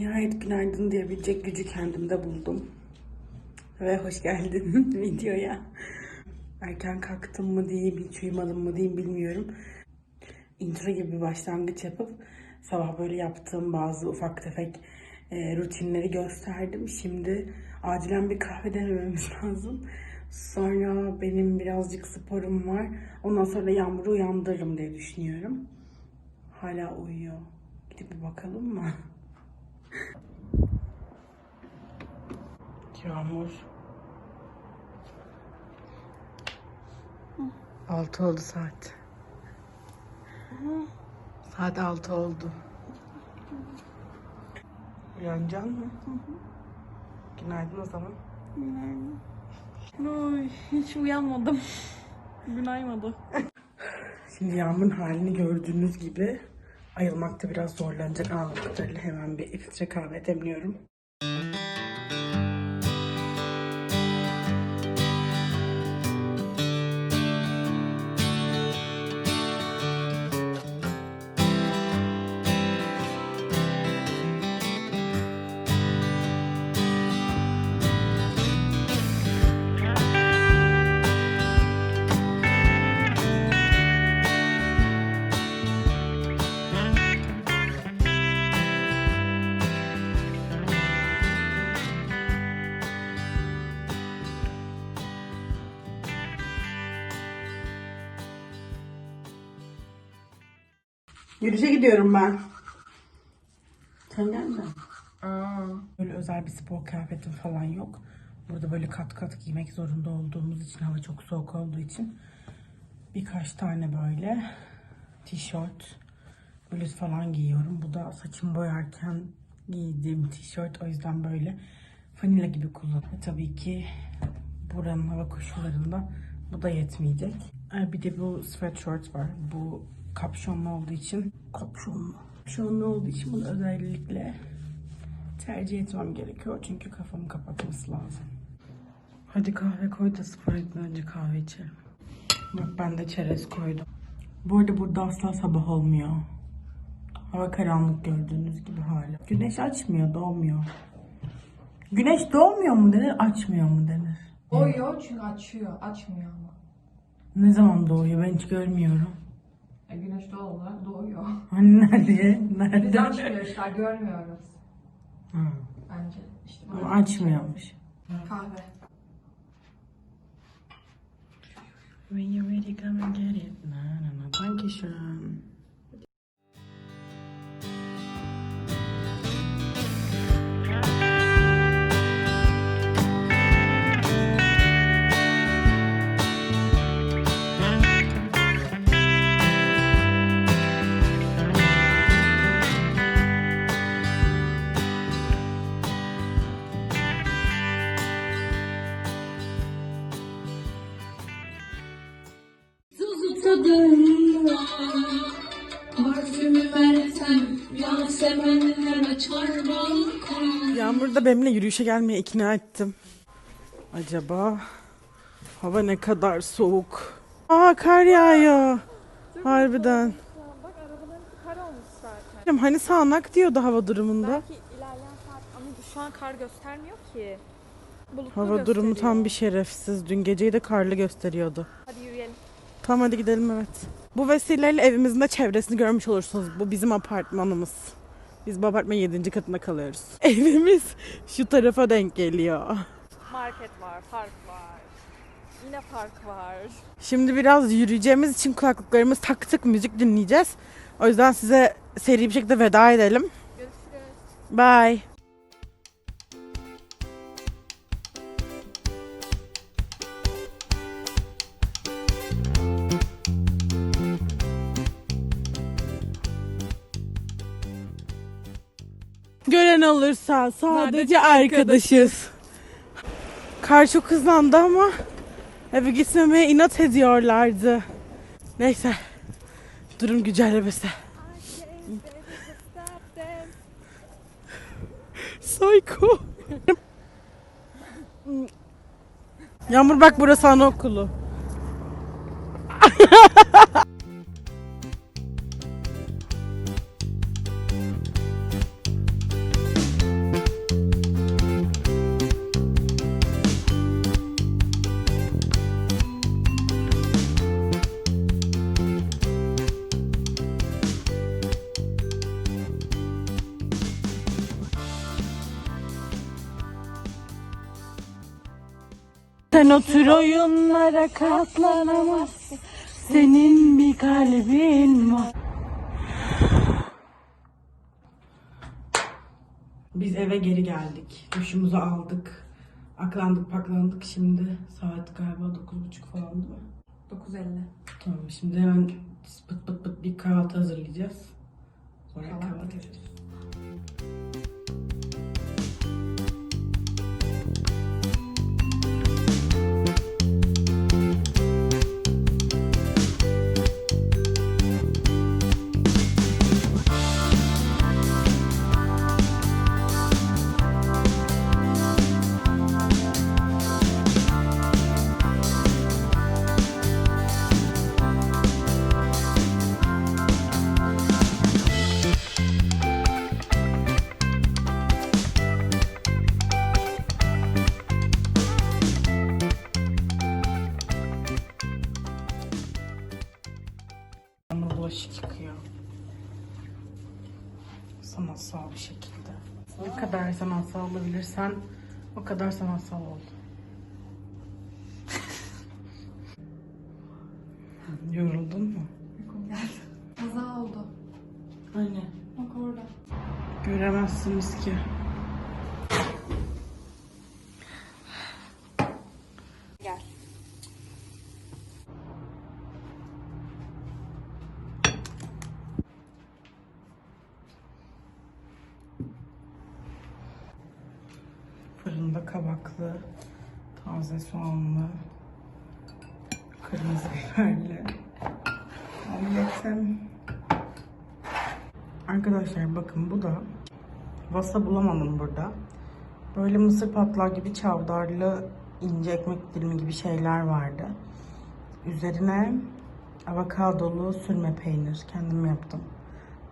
Nihayet günaydın diyebilecek gücü kendimde buldum. Ve hoş geldin videoya. Erken kalktım mı diyeyim, hiç uyumadım mı diyeyim bilmiyorum. Intro gibi bir başlangıç yapıp sabah böyle yaptığım bazı ufak tefek e, rutinleri gösterdim. Şimdi acilen bir kahve denememiz lazım. Sonra benim birazcık sporum var. Ondan sonra Yağmur'u uyandırırım diye düşünüyorum. Hala uyuyor. Gidip bir bakalım mı? Yağmur. Altı oldu saat. Saat altı oldu. Uyanacaksın mı? Günaydın o zaman. Ay, hiç uyanmadım. Gün aymadı. Şimdi Yağmur'un halini gördüğünüz gibi ayılmakta biraz zorlanacak anladığım kadarıyla hemen bir filtre kahve demliyorum. Yürüyüşe gidiyorum ben. Sen gelme. Böyle özel bir spor kıyafetim falan yok. Burada böyle kat kat giymek zorunda olduğumuz için hava çok soğuk olduğu için birkaç tane böyle tişört, bluz falan giyiyorum. Bu da saçımı boyarken giydiğim tişört. O yüzden böyle fanila gibi kullanıyorum. Tabii ki buranın hava koşullarında bu da yetmeyecek. Bir de bu sweatshirt var. Bu kapşonlu olduğu için kapşonlu. Kapşonlu olduğu için bunu özellikle tercih etmem gerekiyor. Çünkü kafamı kapatması lazım. Hadi kahve koy da spor etmeden önce kahve içelim. Bak ben de çerez koydum. Bu arada burada asla sabah olmuyor. Hava karanlık gördüğünüz gibi hala. Güneş açmıyor, doğmuyor. Güneş doğmuyor mu denir, açmıyor mu denir? Doğuyor çünkü açıyor, açmıyor ama. Ne zaman doğuyor ben hiç görmüyorum. E, güneş doğal olarak doğuyor. Hani nerede? Biz Nerede? açmıyor işte, görmüyoruz Hı. bence. İşte Ama böyle. açmıyormuş. Kahve. When you're ready, come and get it. Na, na, na. Dankeschön. Balkon Yağmur da benimle yürüyüşe gelmeye ikna ettim. Acaba hava ne kadar soğuk. Aa kar yağıyor. Harbiden. Bak arabaların kar olmuş zaten. Hani sağanak diyordu hava durumunda. Belki ilerleyen saat ama şu an kar göstermiyor ki. Bulutlu Hava durumu gösteriyor. tam bir şerefsiz. Dün geceyi de karlı gösteriyordu. Hadi yürüyelim. Tamam hadi gidelim evet. Bu vesileyle evimizin de çevresini görmüş olursunuz. Bu bizim apartmanımız. Biz bu apartmanın 7. katında kalıyoruz. Evimiz şu tarafa denk geliyor. Market var, park var. Yine park var. Şimdi biraz yürüyeceğimiz için kulaklıklarımız taktık müzik dinleyeceğiz. O yüzden size seri bir şekilde veda edelim. Görüşürüz. Bye. Olursa sadece arkadaşız. Kar çok hızlandı ama eve gitmemeye inat ediyorlardı. Neyse. Durum gücellemesi. Psycho. Yağmur bak burası anaokulu. Otur oyunlara katlanamazsın. Senin bir kalbin var. Biz eve geri geldik. Duşumuzu aldık. Aklandık paklandık şimdi. Saat galiba 9.30 falan değil mi? 9.50. Tamam şimdi hemen pıt pıt pıt bir kahvaltı hazırlayacağız. Sonra kahvaltı edeceğiz. Olabilirsen o kadar sanatsal ol. Yoruldun mu? Uykum geldi. Kaza oldu. Aynen. Bak orada. Göremezsiniz ki. Kabaklı, taze soğanlı, kırmızı biberli. Omletim. Arkadaşlar bakın bu da vasa bulamadım burada. Böyle mısır patlağı gibi çavdarlı ince ekmek dilimi gibi şeyler vardı. Üzerine avokadolu sürme peynir kendim yaptım.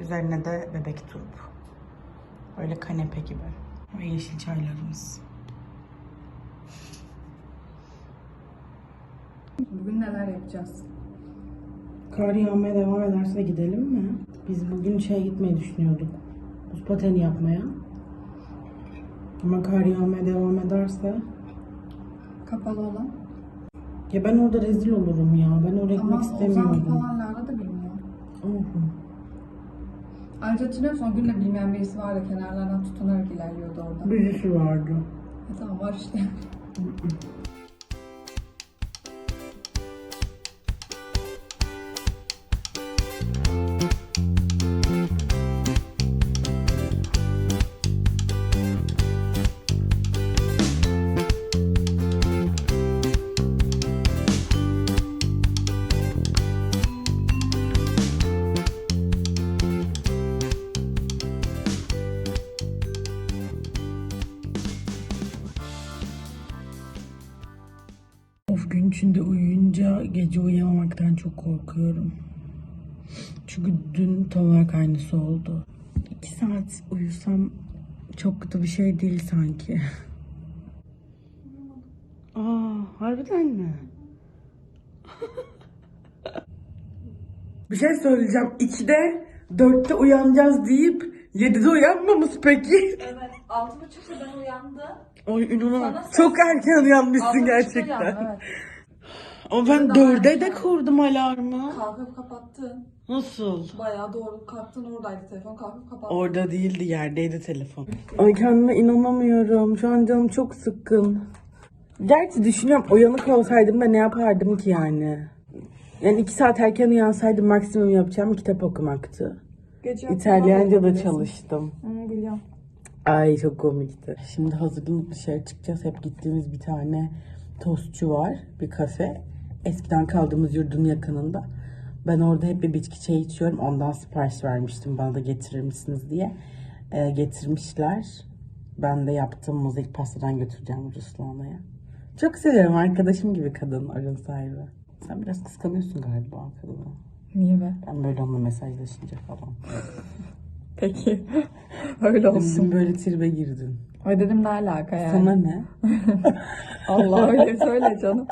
Üzerine de bebek turp. Böyle kanepe gibi. Ve yeşil çaylarımız. Bugün neler yapacağız? Kar yağmaya devam ederse gidelim mi? Biz bugün şeye gitmeyi düşünüyorduk. Buz pateni yapmaya. Ama kar yağmaya devam ederse... Kapalı olan. Ya ben orada rezil olurum ya. Ben oraya Ama gitmek Ozan istemiyorum. da bilmiyor. Uhu. Ayrıca hatırlıyor musun? O gün de bilmeyen birisi var ya kenarlardan tutunarak ilerliyordu orada. Birisi vardı. E tamam var işte. Çok korkuyorum. Çünkü dün tam olarak aynısı oldu. İki saat uyusam çok da bir şey değil sanki. Aa, harbiden mi? bir şey söyleyeceğim. İkide, dörtte uyanacağız deyip yedide uyanmamız peki. Evet. Altı buçukta ben uyandım. Oy inanamam. Çok erken uyanmışsın gerçekten. uyandım, evet. Ama ben dörde de kurdum alarmı. Kalkıp kapattın. Nasıl? Bayağı doğru kalktın oradaydı telefon kalkıp kapattın. Orada değildi yerdeydi telefon. Ay kendime inanamıyorum. Şu an canım çok sıkkın. Gerçi düşünüyorum uyanık olsaydım da ne yapardım ki yani. Yani iki saat erken uyansaydım maksimum yapacağım kitap okumaktı. Gece İtalyanca da çalıştım. Hı, biliyorum. Ay çok komikti. Şimdi hazırlanıp dışarı çıkacağız. Hep gittiğimiz bir tane tostçu var. Bir kafe. Eskiden kaldığımız yurdun yakınında. Ben orada hep bir bitki çayı içiyorum. Ondan sipariş vermiştim. Bana da getirir misiniz diye. Ee, getirmişler. Ben de yaptığım mozaik pastadan götüreceğim Ruslana'ya. Çok seviyorum. Arkadaşım gibi kadın oranın sahibi. Sen biraz kıskanıyorsun galiba kadını. Niye be? Ben böyle onunla mesajlaşınca falan. Peki. Öyle Dün böyle tribe girdin. Ay dedim ne alaka yani. Sana ne? Allah öyle söyle canım.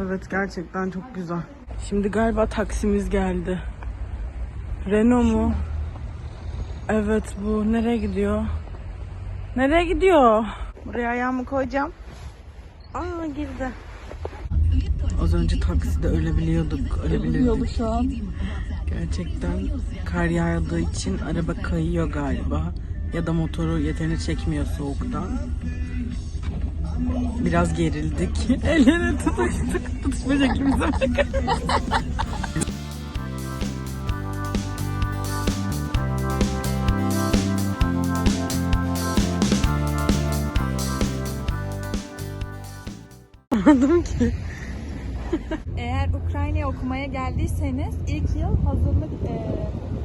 Evet gerçekten çok güzel. Şimdi galiba taksimiz geldi. Renault mu? Evet bu. Nereye gidiyor? Nereye gidiyor? Buraya ayağımı koyacağım. Aa girdi. Az önce takside ölebiliyorduk. Ölebiliyorduk. şu. Gerçekten kar yağdığı için araba kayıyor galiba. Ya da motoru yeterince çekmiyor soğuktan. Biraz gerildik. Ellerine tutuştuk. Tutuşma şeklimize bakın. Anladım ki. Eğer Ukrayna'ya okumaya geldiyseniz ilk yıl hazırlık e,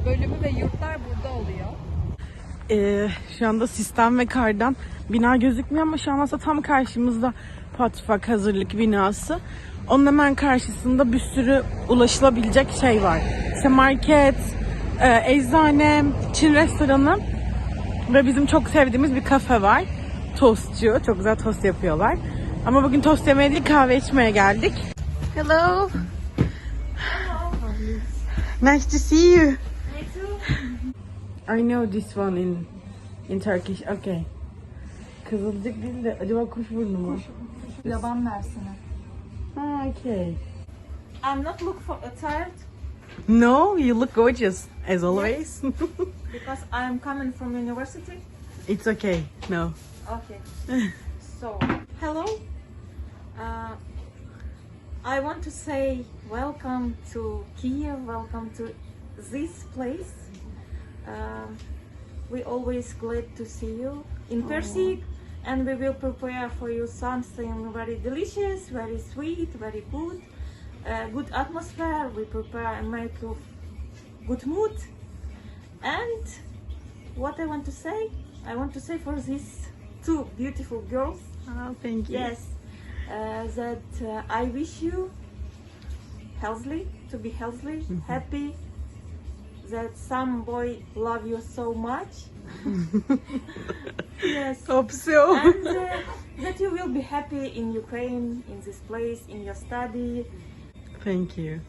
bölümü ve yurtlar burada oluyor. Ee, şu anda sistem ve kardan bina gözükmüyor ama şu an aslında tam karşımızda Patfak hazırlık binası. Onun hemen karşısında bir sürü ulaşılabilecek şey var. İşte market, e, eczane, Çin restoranı ve bizim çok sevdiğimiz bir kafe var. Tostçu. Çok güzel tost yapıyorlar. Ama bugün tost yemeye değil kahve içmeye geldik. Hello. Nice to see you. I know this one in in Turkish. Okay. Kızılcık değil de acaba kuşburnu mu? Yaban mersini. Ha, okay. I'm not looking for a tired No, you look gorgeous as always. because I'm coming from university. It's okay. No. Okay. so, hello. Uh, I want to say welcome to Kiev. Welcome to this place. Uh, we always glad to see you in Persic, and we will prepare for you something very delicious, very sweet, very good. Uh, good atmosphere. We prepare and make you good mood. And what I want to say, I want to say for these two beautiful girls, Oh, thank you. yes, uh, that uh, I wish you healthy, to be healthy, happy, that some boy love you so much. yes. Hope so. And uh, that you will be happy in Ukraine, in this place, in your study. Thank you.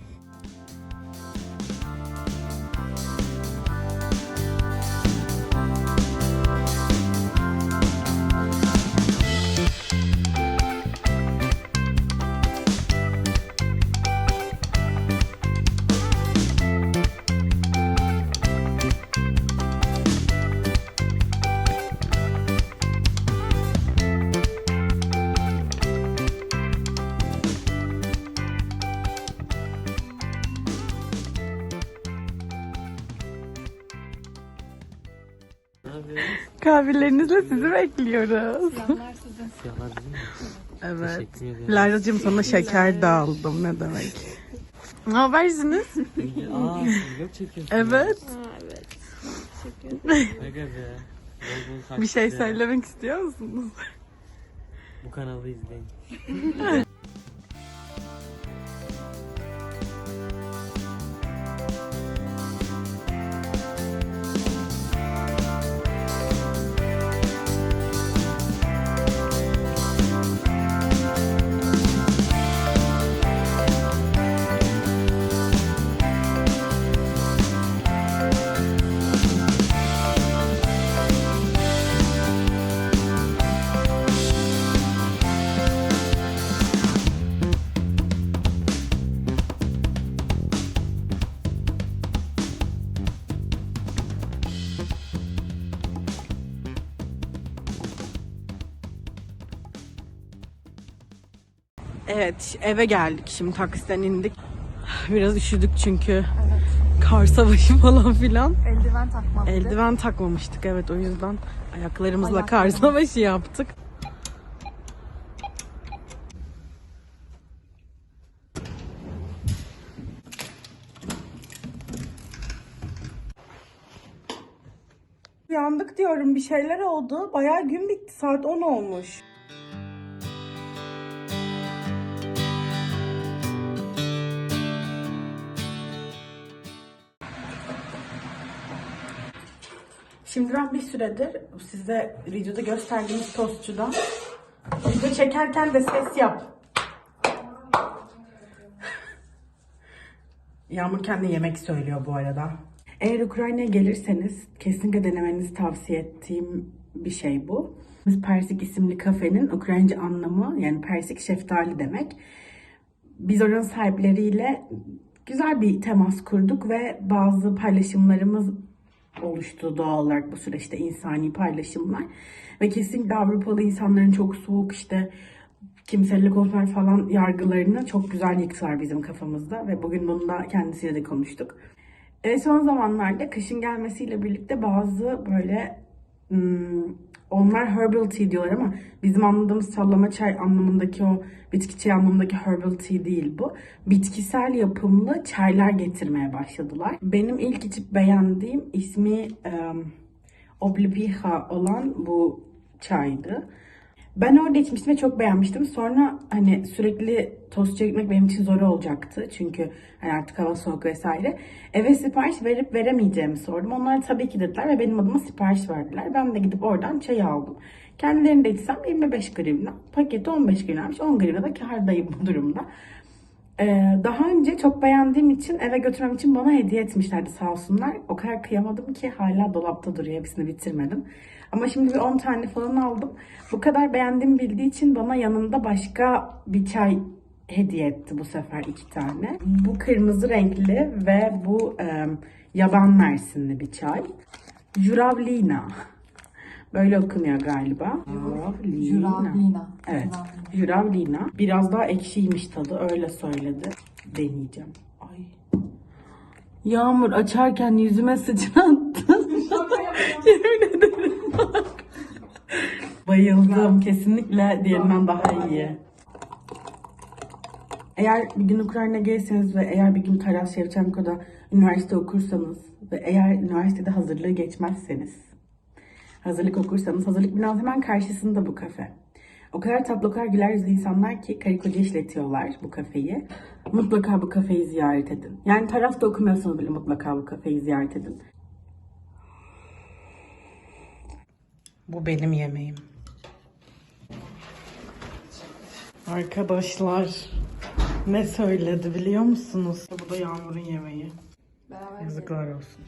Kahvelerinizle sizi bekliyoruz. Siyahlar değil mi? Evet. Teşekkür ederim. Layla'cığım sana şeker de aldım. Ne demek? Ne habersiniz? Aa, vlog çekiyorsun. Evet. Aga be. Bol bol Bir şey söylemek istiyor musunuz? Bu kanalı izleyin. Evet eve geldik şimdi taksiden indik. Biraz üşüdük çünkü. Kar savaşı falan filan. Eldiven takmam. Eldiven takmamıştık evet o yüzden ayaklarımızla kar savaşı yaptık. Uyandık diyorum bir şeyler oldu. Bayağı gün bitti saat 10 olmuş. Şimdi ben bir süredir size videoda gösterdiğimiz tostçudan Video çekerken de ses yap. Yağmur kendi yemek söylüyor bu arada. Eğer Ukrayna'ya gelirseniz kesinlikle denemenizi tavsiye ettiğim bir şey bu. Biz Persik isimli kafenin Ukraynaca anlamı yani Persik şeftali demek. Biz oranın sahipleriyle güzel bir temas kurduk ve bazı paylaşımlarımız oluştu doğal olarak bu süreçte insani paylaşımlar. Ve kesinlikle Avrupalı insanların çok soğuk işte kimseyle konuşmalar falan yargılarını çok güzel yıktılar bizim kafamızda ve bugün bunu da kendisiyle de konuştuk. E, son zamanlarda kışın gelmesiyle birlikte bazı böyle hmm, onlar herbal tea diyorlar ama bizim anladığımız sallama çay anlamındaki o bitki çayı anlamındaki herbal tea değil bu. Bitkisel yapımlı çaylar getirmeye başladılar. Benim ilk içip beğendiğim ismi um, Oblipiha olan bu çaydı. Ben orada içmiştim ve çok beğenmiştim. Sonra hani sürekli tostçuya gitmek benim için zor olacaktı. Çünkü hani artık hava soğuk vesaire. Eve sipariş verip veremeyeceğimi sordum. Onlar tabii ki dediler ve benim adıma sipariş verdiler. Ben de gidip oradan çay aldım. Kendilerinde içsem 25 grivna. Paketi 15 grivnaymış. 10 grivna da kârdayım bu durumda. Ee, daha önce çok beğendiğim için eve götürmem için bana hediye etmişlerdi sağ olsunlar. O kadar kıyamadım ki hala dolapta duruyor. Hepsini bitirmedim. Ama şimdi bir 10 tane falan aldım. Bu kadar beğendiğimi bildiği için bana yanında başka bir çay hediye etti bu sefer iki tane. Bu kırmızı renkli ve bu e, yaban mersinli bir çay. Juravlina. Böyle okunuyor galiba. Juravlina. Evet. Juravlina. Biraz daha ekşiymiş tadı. Öyle söyledi. Deneyeceğim. Ay. Yağmur açarken yüzüme sıçrattın. Yemin ederim. Bayıldım. Kesinlikle diğerinden daha iyi. Eğer bir gün Ukrayna gelirseniz ve eğer bir gün Taras Shevchenko'da üniversite okursanız ve eğer üniversitede hazırlığı geçmezseniz hazırlık okursanız hazırlık binanın hemen karşısında bu kafe. O kadar tatlı, o kadar güler yüzlü insanlar ki karı koca işletiyorlar bu kafeyi. Mutlaka bu kafeyi ziyaret edin. Yani tarafta okumuyorsanız bile mutlaka bu kafeyi ziyaret edin. Bu benim yemeğim. Arkadaşlar ne söyledi biliyor musunuz? Bu da Yağmur'un yemeği. Beraber Yazıklar olsun.